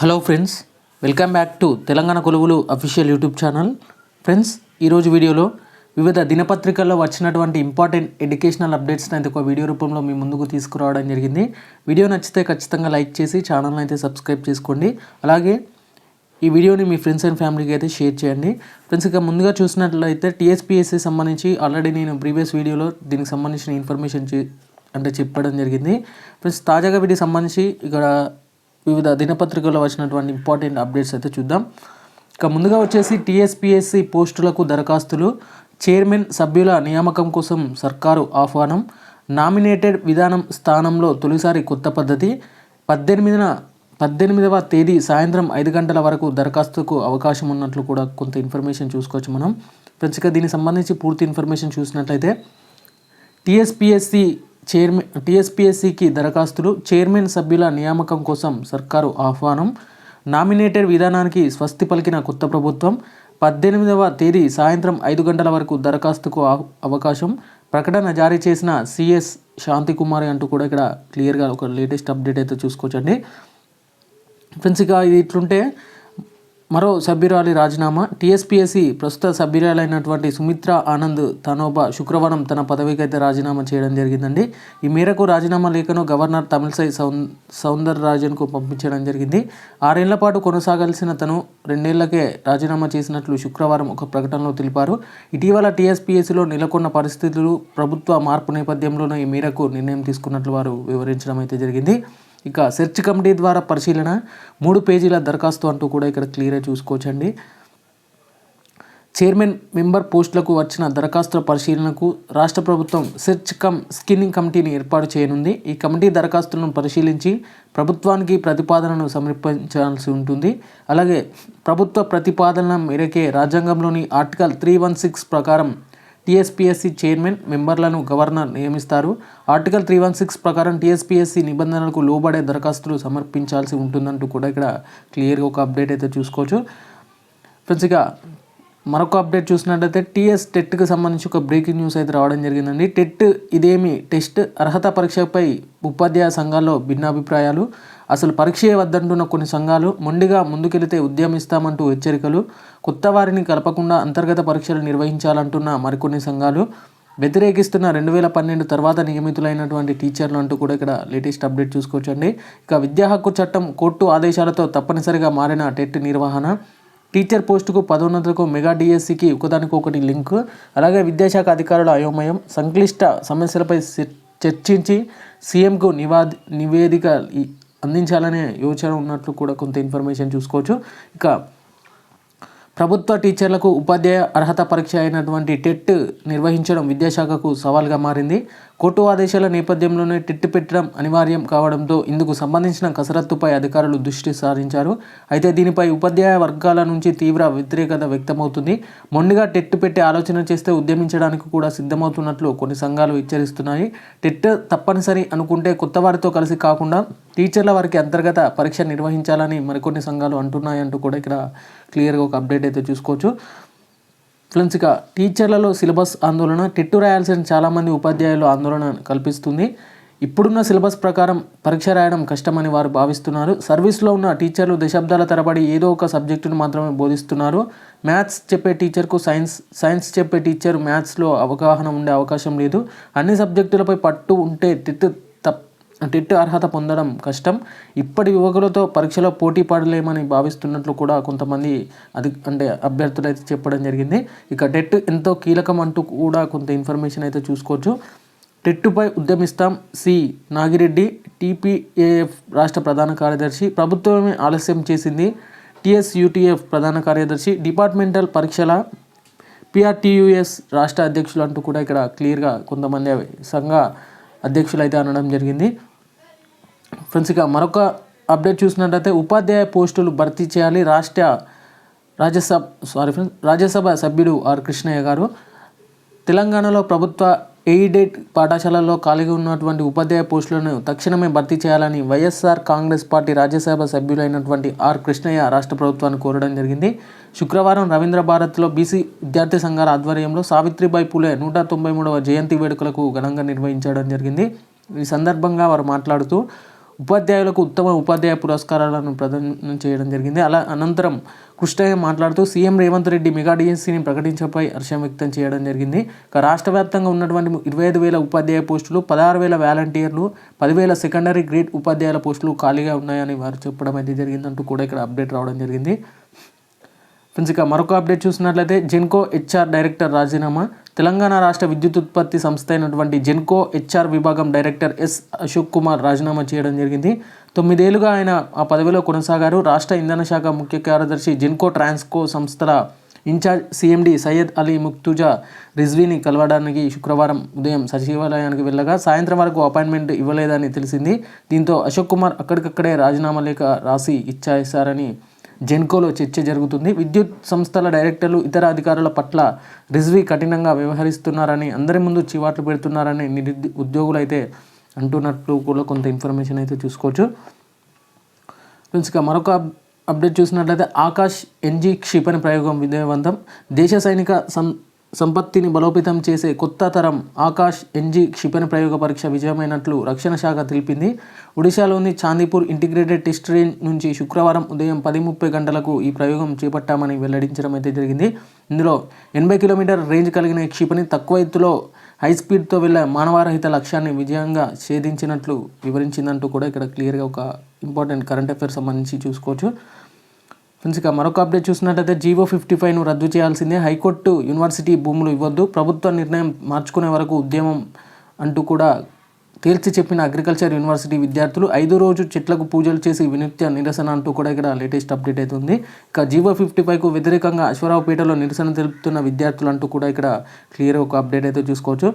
Hello friends welcome back to Telangana కొలువులు official YouTube channel. Friends ఈరోజు వీడియోలో వివిధ దినపత్రికల్లో వచ్చినటువంటి ఇంపార్టెంట్ ఎడ్యుకేషనల్ అప్డేట్స్ని అయితే ఒక వీడియో రూపంలో మీ ముందుకు తీసుకురావడం జరిగింది. వీడియో నచ్చితే ఖచ్చితంగా లైక్ చేసి ఛానల్ని అయితే సబ్స్క్రైబ్ చేసుకోండి. అలాగే ఈ వీడియోని మీ ఫ్రెండ్స్ అండ్ ఫ్యామిలీకి అయితే షేర్ చేయండి. ఫ్రెండ్స్ ఇక ముందుగా చూసినట్లయితే టీఎస్పీఎస్సీ సంబంధించి ఆల్రెడీ నేను ప్రీవియస్ వీడియోలో దీనికి సంబంధించిన ఇన్ఫర్మేషన్ అంటే చెప్పడం జరిగింది. ఫ్రెండ్స్ తాజాగా వీటికి సంబంధించి ఇక్కడ వివిధ దినపత్రికల్లో వచ్చినటువంటి ఇంపార్టెంట్ అప్డేట్స్ అయితే చూద్దాం. ఇక ముందుగా వచ్చేసి టీఎస్పీఎస్సీ పోస్టులకు దరఖాస్తులు. చైర్మన్ సభ్యుల నియామకం కోసం సర్కారు ఆహ్వానం. నామినేటెడ్ విధానం స్థానంలో తొలిసారి కొత్త పద్ధతి. పద్దెనిమిదిన పద్దెనిమిదవ తేదీ సాయంత్రం ఐదు గంటల వరకు దరఖాస్తుకు అవకాశం ఉన్నట్లు కూడా కొంత ఇన్ఫర్మేషన్ చూసుకోవచ్చు మనం. ఫ్రెండ్స్ ఇక దీనికి సంబంధించి పూర్తి ఇన్ఫర్మేషన్ చూసినట్లయితే టీఎస్పీఎస్సి చైర్మన్ టీఎస్పీఎస్సికి దరఖాస్తులు చైర్మన్ సభ్యుల నియామకం కోసం సర్కారు ఆహ్వానం. నామినేటెడ్ విధానానికి స్వస్తి పలికిన కొత్త ప్రభుత్వం పద్దెనిమిదవ తేదీ సాయంత్రం ఐదు గంటల వరకు దరఖాస్తుకు అవకాశం. ప్రకటన జారీ చేసిన సిఎస్ శాంతికుమారి అంటూ కూడా ఇక్కడ క్లియర్గా ఒక లేటెస్ట్ అప్డేట్ అయితే చూసుకోవచ్చండి. ఫ్రెండ్స్ ఇక ఇది ఇట్లుంటే మరో సభ్యురాలి రాజీనామా. టీఎస్పీఎస్సీ ప్రస్తుత సభ్యురాలైనటువంటి సుమిత్ర ఆనంద్ తనోబా శుక్రవారం తన పదవికి అయితే రాజీనామా చేయడం జరిగిందండి. ఈ మేరకు రాజీనామా లేఖను గవర్నర్ తమిళసై సౌన్ సౌందర్ రాజన్కు పంపించడం జరిగింది. ఆరేళ్ళ పాటు కొనసాగాల్సిన తను రెండేళ్ళకే రాజీనామా చేసినట్లు శుక్రవారం ఒక ప్రకటనలో తెలిపారు. ఇటీవల టీఎస్పీఎస్సీలో నెలకొన్న పరిస్థితులు ప్రభుత్వ మార్పు నేపథ్యంలోనే ఈ మేరకు నిర్ణయం తీసుకున్నట్లు వారు వివరించడం అయితే జరిగింది. ఇక సెర్చ్ కమిటీ ద్వారా పరిశీలన మూడు పేజీల దరఖాస్తు అంటూ కూడా ఇక్కడ క్లియర్గా చూసుకోవచ్చండి. చైర్మన్ మెంబర్ పోస్టులకు వచ్చిన దరఖాస్తుల పరిశీలనకు రాష్ట్ర ప్రభుత్వం సెర్చ్ కమ్ స్కిన్నింగ్ కమిటీని ఏర్పాటు చేయనుంది. ఈ కమిటీ దరఖాస్తులను పరిశీలించి ప్రభుత్వానికి ప్రతిపాదనను సమర్పించాల్సి ఉంటుంది. అలాగే ప్రభుత్వ ప్రతిపాదన మేరకే రాజ్యాంగంలోని ఆర్టికల్ త్రీ వన్ సిక్స్ ప్రకారం టీఎస్పీఎస్సీ చైర్మన్ మెంబర్లను గవర్నర్ నియమిస్తారు. ఆర్టికల్ త్రీ వన్ సిక్స్ ప్రకారం టీఎస్పీఎస్సీ నిబంధనలకు లోబడే దరఖాస్తులు సమర్పించాల్సి ఉంటుందంటూ కూడా ఇక్కడ క్లియర్గా ఒక అప్డేట్ అయితే చూసుకోవచ్చు. ఫ్రెండ్స్ ఇక మరొక అప్డేట్ చూసినట్లయితే టీఎస్ టెట్కి సంబంధించి ఒక బ్రేకింగ్ న్యూస్ అయితే రావడం జరిగిందండి. టెట్ ఇదేమి టెస్ట్ అర్హత పరీక్షపై ఉపాధ్యాయ సంఘాల్లో భిన్నాభిప్రాయాలు. అసలు పరీక్షే వద్దంటున్న కొన్ని సంఘాలు మొండిగా ముందుకెళితే ఉద్యమిస్తామంటూ హెచ్చరికలు కొత్త వారిని కలపకుండా అంతర్గత పరీక్షలు నిర్వహించాలంటున్న మరికొన్ని సంఘాలు వ్యతిరేకిస్తున్న రెండు వేల పన్నెండు తర్వాత నియమితులైనటువంటి టీచర్లు అంటూ కూడా ఇక్కడ లేటెస్ట్ అప్డేట్ చూసుకోవచ్చండి. ఇక విద్యా హక్కు చట్టం కోర్టు ఆదేశాలతో తప్పనిసరిగా మారిన టెట్ నిర్వహణ టీచర్ పోస్టుకు పదోన్నతులకు మెగా డిఎస్సికి ఒకదానికొకటి లింక్ అలాగే విద్యాశాఖ అధికారుల అయోమయం సంక్లిష్ట సమస్యలపై చర్చించి సీఎంకు నివా నివేదిక అందించాలనే యోచన ఉన్నట్లు కూడా కొంత ఇన్ఫర్మేషన్ చూసుకోవచ్చు. ఇక ప్రభుత్వ టీచర్లకు ఉపాధ్యాయ అర్హత పరీక్ష అయినటువంటి టెట్ నిర్వహించడం విద్యాశాఖకు సవాల్గా మారింది. కోర్టు ఆదేశాల నేపథ్యంలోనే టెట్ పెట్టడం అనివార్యం కావడంతో ఇందుకు సంబంధించిన కసరత్తుపై అధికారులు దృష్టి సారించారు. అయితే దీనిపై ఉపాధ్యాయ వర్గాల నుంచి తీవ్ర వ్యతిరేకత వ్యక్తమవుతుంది. మొండిగా టెట్ పెట్టే ఆలోచన చేస్తే ఉద్యమించడానికి కూడా సిద్ధమవుతున్నట్లు కొన్ని సంఘాలు హెచ్చరిస్తున్నాయి. టెట్ తప్పనిసరి అనుకుంటే కొత్త వారితో కలిసి కాకుండా టీచర్ల వారికి అంతర్గత పరీక్ష నిర్వహించాలని మరికొన్ని సంఘాలు అంటున్నాయంటూ కూడా ఇక్కడ క్లియర్గా ఒక అప్డేట్ అయితే చూసుకోవచ్చు. ఫ్రెండ్స్ ఇక టీచర్లలో సిలబస్ ఆందోళన టెట్టు రాయాల్సిన చాలామంది ఉపాధ్యాయులు ఆందోళన కల్పిస్తుంది. ఇప్పుడున్న సిలబస్ ప్రకారం పరీక్ష రాయడం కష్టమని వారు భావిస్తున్నారు. సర్వీస్లో ఉన్న టీచర్లు దశాబ్దాల తరబడి ఏదో ఒక సబ్జెక్టును మాత్రమే బోధిస్తున్నారు. మ్యాథ్స్ చెప్పే టీచర్కు సైన్స్ సైన్స్ చెప్పే టీచర్ మ్యాథ్స్లో అవగాహన ఉండే అవకాశం లేదు. అన్ని సబ్జెక్టులపై పట్టు ఉంటే తిట్టు టెట్ అర్హత పొందడం కష్టం. ఇప్పటి యువకులతో పరీక్షలో పోటీ పడలేమని భావిస్తున్నట్లు కూడా కొంతమంది అది అంటే అభ్యర్థులు అయితే చెప్పడం జరిగింది. ఇక టెట్ ఎంతో కీలకం అంటూ కూడా కొంత ఇన్ఫర్మేషన్ అయితే చూసుకోవచ్చు. టెట్టుపై ఉద్యమిస్తాం సి. నాగిరెడ్డి టీపీఏఎఫ్ రాష్ట్ర ప్రధాన కార్యదర్శి. ప్రభుత్వమే ఆలస్యం చేసింది. టిఎస్ యూటీఎఫ్ ప్రధాన కార్యదర్శి. డిపార్ట్మెంటల్ పరీక్షల పిఆర్టీయుఎస్ రాష్ట్ర అధ్యక్షులు అంటూ కూడా ఇక్కడ క్లియర్గా కొంతమంది సంఘ అధ్యక్షులు అయితే అనడం జరిగింది. ఫ్రెండ్స్ ఇక మరొక అప్డేట్ చూసినట్లయితే ఉపాధ్యాయ పోస్టులు భర్తీ చేయాలి. రాష్ట్ర రాజ్యసభ సారీ ఫ్రెండ్స్ రాజ్యసభ సభ్యుడు ఆర్ కృష్ణయ్య గారు. తెలంగాణలో ప్రభుత్వ ఎయిడెడ్ పాఠశాలలో ఖాళీగా ఉన్నటువంటి ఉపాధ్యాయ పోస్టులను తక్షణమే భర్తీ చేయాలని వైఎస్ఆర్ కాంగ్రెస్ పార్టీ రాజ్యసభ సభ్యులైనటువంటి ఆర్ కృష్ణయ్య రాష్ట్ర ప్రభుత్వాన్ని కోరడం జరిగింది. శుక్రవారం రవీంద్ర భారత్లో బీసీ విద్యార్థి సంఘాల ఆధ్వర్యంలో సావిత్రిబాయి పూలే నూట తొంభై మూడవ జయంతి వేడుకలకు ఘనంగా నిర్వహించడం జరిగింది. ఈ సందర్భంగా వారు మాట్లాడుతూ ఉపాధ్యాయులకు ఉత్తమ ఉపాధ్యాయ పురస్కారాలను ప్రదానం చేయడం జరిగింది. అలా అనంతరం కృష్ణయ్య మాట్లాడుతూ సీఎం రేవంత్ రెడ్డి మెగా డిఎన్సీని ప్రకటించపై హర్షం వ్యక్తం చేయడం జరిగింది. ఇక రాష్ట్ర వ్యాప్తంగా ఉన్నటువంటి ఇరవై ఐదు వేల ఉపాధ్యాయ పోస్టులు పదహారు వేల వాలంటీర్లు పదివేల సెకండరీ గ్రేడ్ ఉపాధ్యాయుల పోస్టులు ఖాళీగా ఉన్నాయని వారు చెప్పడం అయితే జరిగిందంటూ కూడా ఇక్కడ అప్డేట్ రావడం జరిగింది. ఫ్రెండ్స్ ఇక మరొక అప్డేట్ చూసినట్లయితే జెన్కో హెచ్ఆర్ డైరెక్టర్ రాజీనామా. తెలంగాణ రాష్ట్ర విద్యుత్ ఉత్పత్తి సంస్థ అయినటువంటి జెన్కో హెచ్ఆర్ విభాగం డైరెక్టర్ ఎస్ అశోక్ కుమార్ రాజీనామా చేయడం జరిగింది. తొమ్మిదేళ్ళుగా ఆయన ఆ పదవిలో కొనసాగారు. రాష్ట్ర ఇంధన శాఖ ముఖ్య కార్యదర్శి జెన్కో ట్రాన్స్కో సంస్థల ఇన్ఛార్జ్ సీఎండి సయ్యద్ అలీ ముక్తుజా రిజ్వీని కలవడానికి శుక్రవారం ఉదయం సచివాలయానికి వెళ్ళగా సాయంత్రం వరకు అపాయింట్మెంట్ ఇవ్వలేదని తెలిసింది. దీంతో అశోక్ కుమార్ అక్కడికక్కడే రాజీనామా లేఖ రాసి ఇచ్చేశారని జెన్కోలో చర్చ జరుగుతుంది. విద్యుత్ సంస్థల డైరెక్టర్లు ఇతర అధికారుల పట్ల రిజ్వీ కఠినంగా వ్యవహరిస్తున్నారని అందరి ముందు చివాట్లు పెడుతున్నారని నిరుద్యోగులైతే ఉద్యోగులైతే అంటున్నట్లు కూడా కొంత ఇన్ఫర్మేషన్ అయితే చూసుకోవచ్చు. ఫ్రెండ్స్ ఇక మరొక అప్డేట్ చూసినట్లయితే ఆకాష్ ఎన్జీ క్షిపణి ప్రయోగం విజయవంతం. దేశ సైనిక సం సంపత్తిని బలోపేతం చేసే కొత్త తరం ఆకాష్ ఎన్జీ క్షిపణి ప్రయోగ పరీక్ష విజయమైనట్లు రక్షణ శాఖ తెలిపింది. ఒడిశాలోని చాందీపూర్ ఇంటిగ్రేటెడ్ టెస్ట్ రేంజ్ నుంచి శుక్రవారం ఉదయం పది ముప్పై గంటలకు ఈ ప్రయోగం చేపట్టామని వెల్లడించడం అయితే జరిగింది. ఇందులో ఎనభై కిలోమీటర్ రేంజ్ కలిగిన క్షిపణి తక్కువ ఎత్తులో హై స్పీడ్తో వెళ్ళే మానవరహిత లక్ష్యాన్ని విజయంగా ఛేదించినట్లు వివరించిందంటూ కూడా ఇక్కడ క్లియర్గా ఒక ఇంపార్టెంట్ కరెంట్ అఫైర్ సంబంధించి చూసుకోవచ్చు. ఫ్రెండ్స్ ఇక మరొక అప్డేట్ చూసినట్లయితే జీవో ఫిఫ్టీ ఫైవ్ను రద్దు చేయాల్సిందే. హైకోర్టు యూనివర్సిటీ భూములు ఇవ్వద్దు. ప్రభుత్వ నిర్ణయం మార్చుకునే వరకు ఉద్యమం అంటూ కూడా తేల్చి చెప్పిన అగ్రికల్చర్ యూనివర్సిటీ విద్యార్థులు ఐదు రోజు చెట్లకు పూజలు చేసి వినృత్య నిరసన అంటూ కూడా ఇక్కడ లేటెస్ట్ అప్డేట్ అవుతుంది ఇక జీవో ఫిఫ్టీ ఫైవ్కు వ్యతిరేకంగా అశ్వరావుపేటలో నిరసన తెలుపుతున్న విద్యార్థులు అంటూ కూడా ఇక్కడ క్లియర్ ఒక అప్డేట్ అయితే చూసుకోవచ్చు.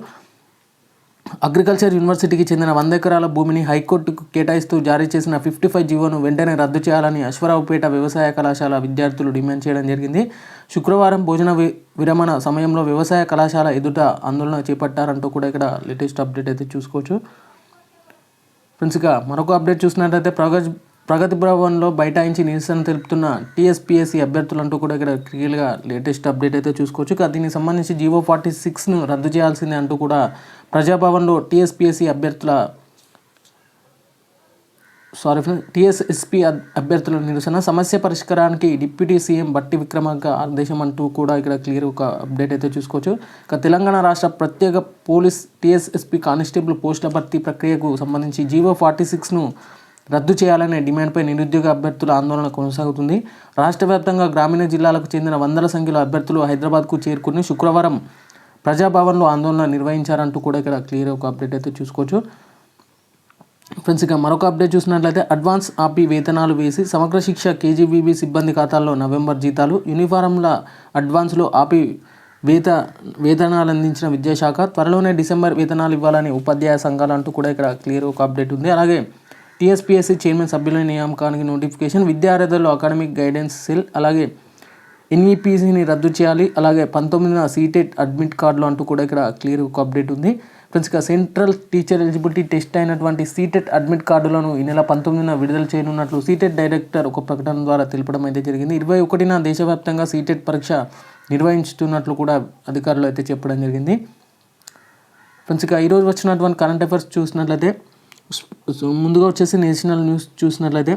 అగ్రికల్చర్ యూనివర్సిటీకి చెందిన వంద ఎకరాల భూమిని హైకోర్టుకు కేటాయిస్తూ జారీ చేసిన ఫిఫ్టీ ఫైవ్ జీవోను వెంటనే రద్దు చేయాలని అశ్వరావుపేట వ్యవసాయ కళాశాల విద్యార్థులు డిమాండ్ చేయడం జరిగింది. శుక్రవారం భోజన వి విరమణ సమయంలో వ్యవసాయ కళాశాల ఎదుట ఆందోళన చేపట్టారంటూ కూడా ఇక్కడ లేటెస్ట్ అప్డేట్ అయితే చూసుకోవచ్చు. ఫ్రెండ్స్ ఇక మరొక అప్డేట్ చూసినట్లయితే ప్రగజ్ ప్రగతి భవన్లో బైఠాయించి నిరసన తెలుపుతున్న టీఎస్పీఎస్సీ అభ్యర్థులంటూ కూడా ఇక్కడ క్లియర్గా లేటెస్ట్ అప్డేట్ అయితే చూసుకోవచ్చు. ఇక దీనికి సంబంధించి జీవో ఫార్టీ సిక్స్ను రద్దు చేయాల్సిందే అంటూ కూడా ప్రజాభవన్లో టీఎస్పీఎస్సీ అభ్యర్థుల సారీ టీఎస్ఎస్పీ అభ్యర్థుల నిరసన సమస్య పరిష్కారానికి డిప్యూటీ సీఎం బట్టి విక్రమార్క ఆదేశం అంటూ కూడా ఇక్కడ క్లియర్ ఒక అప్డేట్ అయితే చూసుకోవచ్చు. ఇక తెలంగాణ రాష్ట్ర ప్రత్యేక పోలీస్ టీఎస్ఎస్పీ కానిస్టేబుల్ పోస్టుల భర్తీ ప్రక్రియకు సంబంధించి జీవో ఫార్టీ సిక్స్ను రద్దు చేయాలనే డిమాండ్పై నిరుద్యోగ అభ్యర్థుల ఆందోళన కొనసాగుతుంది. రాష్ట్ర వ్యాప్తంగా గ్రామీణ జిల్లాలకు చెందిన వందల సంఖ్యలో అభ్యర్థులు హైదరాబాద్కు చేరుకుని శుక్రవారం ప్రజాభవన్లో ఆందోళన నిర్వహించారంటూ కూడా ఇక్కడ క్లియర్ ఒక అప్డేట్ అయితే చూసుకోవచ్చు. ఫ్రెండ్స్ ఇక మరొక అప్డేట్ చూసినట్లయితే అడ్వాన్స్ ఆపి వేతనాలు వేసి సమగ్ర శిక్ష కేజీబీబీ సిబ్బంది ఖాతాల్లో నవంబర్ జీతాలు యూనిఫారంల అడ్వాన్స్లో ఆపి వేత వేతనాలు అందించిన విద్యాశాఖ త్వరలోనే డిసెంబర్ వేతనాలు ఇవ్వాలని ఉపాధ్యాయ సంఘాలు అంటూ కూడా ఇక్కడ క్లియర్ ఒక అప్డేట్ ఉంది. అలాగే టీఎస్పీఎస్సీ చైర్మన్ సభ్యుల నియామకానికి నోటిఫికేషన్ విద్యార్థులు అకాడమిక్ గైడెన్స్ సెల్ అలాగే ఎన్ఈపీసీని రద్దు చేయాలి అలాగే పంతొమ్మిదిన సీటెట్ అడ్మిట్ కార్డులు అంటూ కూడా ఇక్కడ క్లియర్ ఒక అప్డేట్ ఉంది. ఫ్రెండ్స్ ఇక సెంట్రల్ టీచర్ ఎలిజిబిలిటీ టెస్ట్ అయినటువంటి సీటెట్ అడ్మిట్ కార్డులను ఈ నెల పంతొమ్మిదిన విడుదల చేయనున్నట్లు సీటెట్ డైరెక్టర్ ఒక ప్రకటన ద్వారా తెలపడం అయితే జరిగింది. ఇరవై ఒకటిన దేశవ్యాప్తంగా సీటెట్ పరీక్ష నిర్వహించుతున్నట్లు కూడా అధికారులు అయితే చెప్పడం జరిగింది. ఫ్రెండ్స్ ఇక ఈరోజు వచ్చినటువంటి కరెంట్ అఫైర్స్ చూసినట్లయితే ముందుగా వచ్చేసి నేషనల్ న్యూస్ చూసినట్లయితే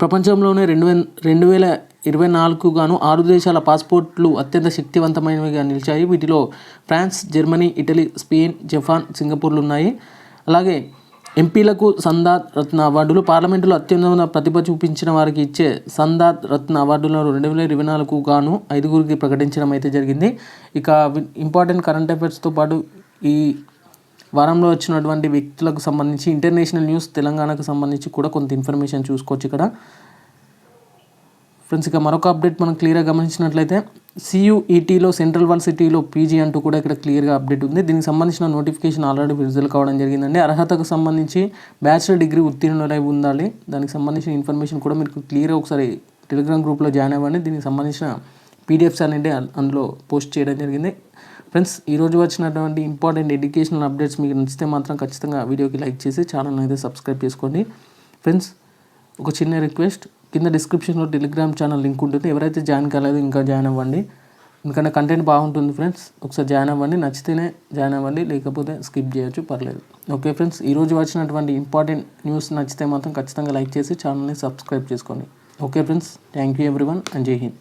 ప్రపంచంలోనే రెండు రెండు వేల ఇరవై నాలుగు గాను ఆరు దేశాల పాస్పోర్ట్లు అత్యంత శక్తివంతమైనవిగా నిలిచాయి. వీటిలో France Germany Italy Spain Japan సింగపూర్లు ఉన్నాయి అలాగే ఎంపీలకు సందాత్ రత్న అవార్డులు పార్లమెంటులో అత్యున్నత ప్రతిభ చూపించిన వారికి ఇచ్చే సందాత్ రత్న అవార్డులను రెండు వేల ఇరవై నాలుగు గాను ఐదుగురికి ప్రకటించడం అయితే జరిగింది. ఇక ఇంపార్టెంట్ కరెంట్ అఫైర్స్తో పాటు ఈ వారంలో వచ్చినటువంటి వ్యక్తులకు సంబంధించి ఇంటర్నేషనల్ న్యూస్ తెలంగాణకు సంబంధించి కూడా కొంత ఇన్ఫర్మేషన్ చూసుకోవచ్చు ఇక్కడ. ఫ్రెండ్స్ ఇక మరొక అప్డేట్ మనం క్లియర్గా గమనించినట్లయితే సియుఈటీలో సెంట్రల్ యూనివర్సిటీలో పీజీ అంటూ కూడా ఇక్కడ క్లియర్గా అప్డేట్ ఉంది. దీనికి సంబంధించిన నోటిఫికేషన్ ఆల్రెడీ విడుదల కావడం జరిగిందండి. అర్హతకు సంబంధించి బ్యాచిలర్ డిగ్రీ ఉత్తీర్ణులై ఉండాలి. దానికి సంబంధించిన ఇన్ఫర్మేషన్ కూడా మీకు క్లియర్గా ఒకసారి టెలిగ్రామ్ గ్రూప్లో జాయిన్ అవ్వండి. దీనికి సంబంధించిన పీడిఎఫ్స్ అనేది అందులో పోస్ట్ చేయడం జరిగింది. ఫ్రెండ్స్ ఈరోజు వచ్చినటువంటి ఇంపార్టెంట్ ఎడ్యుకేషనల్ అప్డేట్స్ మీకు నచ్చితే మాత్రం ఖచ్చితంగా వీడియోకి లైక్ చేసి ఛానల్ అయితే సబ్స్క్రైబ్ చేసుకోండి. ఫ్రెండ్స్ ఒక చిన్న రిక్వెస్ట్ కింద డిస్క్రిప్షన్లో టెలిగ్రామ్ ఛానల్ లింక్ ఉంటుంది. ఎవరైతే జాయిన్ కాలేదో ఇంకా జాయిన్ అవ్వండి. ఎందుకంటే కంటెంట్ బాగుంటుంది ఫ్రెండ్స్ ఒకసారి జాయిన్ అవ్వండి. నచ్చితేనే జాయిన్ అవ్వండి లేకపోతే స్కిప్ చేయొచ్చు పర్లేదు. ఓకే ఫ్రెండ్స్ ఈరోజు వచ్చినటువంటి ఇంపార్టెంట్ న్యూస్ నచ్చితే మాత్రం ఖచ్చితంగా లైక్ చేసి ఛానల్ని సబ్స్క్రైబ్ చేసుకోండి. Okay friends thank you everyone and Jai Hind.